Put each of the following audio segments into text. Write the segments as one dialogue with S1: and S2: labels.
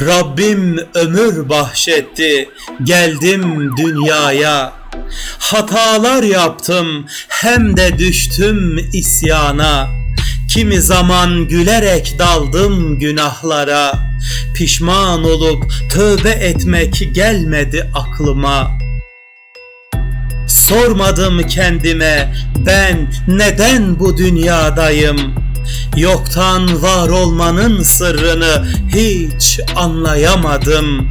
S1: Rabbim ömür bahşetti, geldim dünyaya. Hatalar yaptım, hem de düştüm isyana. Kimi zaman gülerek daldım günahlara. Pişman olup tövbe etmek gelmedi aklıma. Sormadım kendime ben neden bu dünyadayım? Yoktan var olmanın sırrını hiç anlayamadım.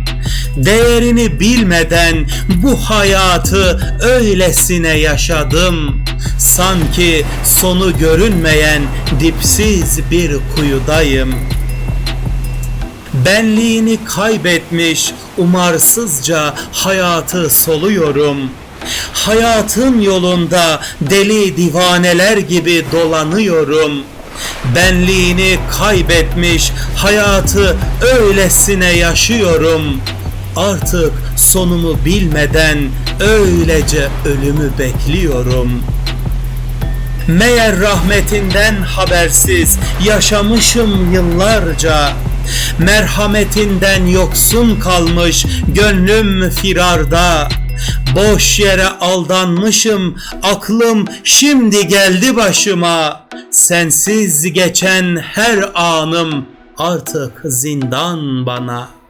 S1: Değerini bilmeden bu hayatı öylesine yaşadım. Sanki sonu görünmeyen dipsiz bir kuyudayım. Benliğini kaybetmiş umarsızca hayatı soluyorum. Hayatın yolunda deli divaneler gibi dolanıyorum. Benliğini kaybetmiş hayatı öylesine yaşıyorum. Artık sonumu bilmeden öylece ölümü bekliyorum.'' Meğer rahmetinden habersiz yaşamışım yıllarca. Merhametinden yoksun kalmış gönlüm firarda. Boş yere aldanmışım, aklım şimdi geldi başıma. Sensiz geçen her anım artık zindan bana.''